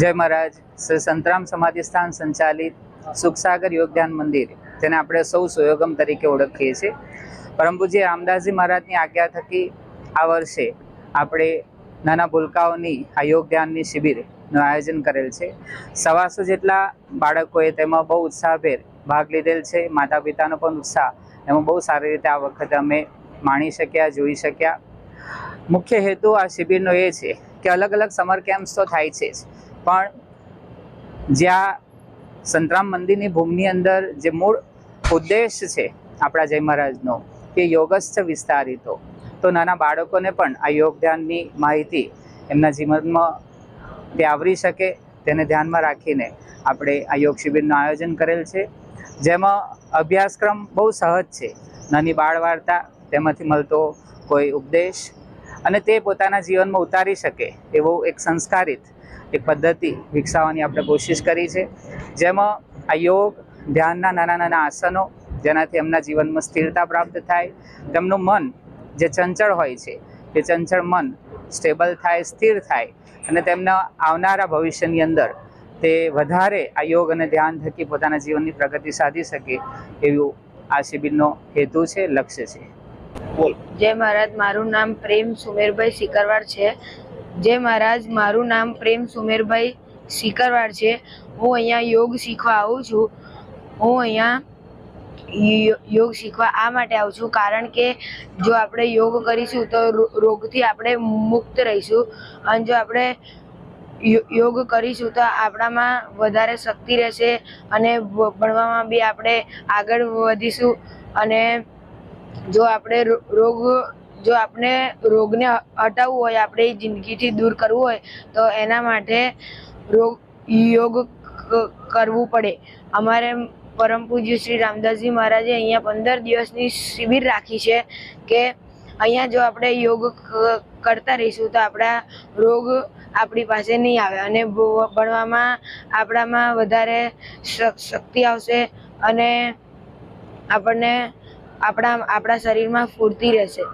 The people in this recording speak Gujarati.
જય મહારાજ. શ્રી સંતરામ સમાધિ સ્થાન સંચાલિત સુખસાગર યોગદાન મંદિર, જેને આપણે સૌ સુયોગમ તરીકે ઓળખીએ છીએ. પરમ રામદાસજી મહારાજની આજ્ઞા થકી આ વર્ષે આપણે નાના ભૂલકાઓની આ યોગ ધ્યાનની શિબિરનું આયોજન કરેલ છે. સવાસો જેટલા બાળકોએ તેમાં બહુ ઉત્સાહભેર ભાગ લીધેલ છે. માતા પિતાનો પણ ઉત્સાહ એમાં બહુ સારી રીતે આ વખતે અમે માણી શક્યા, જોઈ શક્યા. મુખ્ય હેતુ આ શિબિરનો એ છે કે અલગ અલગ સમર કેમ્પ્સ તો થાય છે જ. પણ જ્યાં સંતરામ મંદિરની ભૂમિની અંદર જે મૂળ ઉદ્દેશ છે આપણા જય મહારાજનો કે યોગસ્થ વિસ્તારિતો તો નાના બાળકોને પણ આ યોગ ધ્યાનની માહિતી એમના જીવનમાં તે આવરી શકે તેને ધ્યાનમાં રાખીને આપણે આ યોગ શિબિરનું આયોજન કરેલ છે. જેમાં અભ્યાસક્રમ બહુ સહજ છે. નાની બાળ વાર્તા તેમાંથી મળતો કોઈ ઉપદેશ અને તે પોતાના જીવનમાં ઉતારી શકે એવો એક સંસ્કારિત એક પદ્ધતિ વિકસાવવાની આપણે કોશિશ કરી છે. જેમાં આ યોગ ધ્યાનના નાના નાના આસનો જેનાથી એમના જીવનમાં સ્થિરતા પ્રાપ્ત થાય, તેમનું મન જે ચંચળ હોય છે, એ ચંચળ મન સ્ટેબલ થાય, સ્થિર થાય અને તેમના આવનારા ભવિષ્યની અંદર તે વધારે આ યોગ અને ધ્યાન થકી પોતાના જીવનની પ્રગતિ સાધી શકે એવું આ શિબિરનો હેતુ છે, લક્ષ્ય છે. જય મહારાજ, મારું નામ પ્રેમ સુમેરભાઈ સિકરવાડ છે. જય મહારાજ, મારું નામ પ્રેમ સુમેરભાઈ સિકરવાડ છે. હું અહીંયા યોગ શીખવા આવું છું. હું અહીંયા યોગ શીખવા આ માટે આવું છું કારણ કે જો આપણે યોગ કરીશું તો રોગથી આપણે મુક્ત રહીશું. અને જો આપણે યોગ કરીશું તો આપણામાં વધારે શક્તિ રહેશે અને ભણવામાં બી આપણે આગળ વધીશું અને જો આપણે રોગ, જો આપણે રોગને હટાવવું હોય, આપણે જિંદગીથી દૂર કરવું હોય, તો એના માટે રોગ, યોગ કરવું પડે. અમારે પરમ પૂજ્ય શ્રી રામદાસજી મહારાજે અહીંયા પંદર દિવસની શિબિર રાખી છે કે અહીંયા જો આપણે યોગ કરતા રહીશું તો આપણા રોગ આપણી પાસે નહીં આવે અને ભણવામાં આપણામાં વધારે શક્તિ આવશે અને આપણને આપણા આપણા શરીરમાં ફૂર્તિ રહેશે.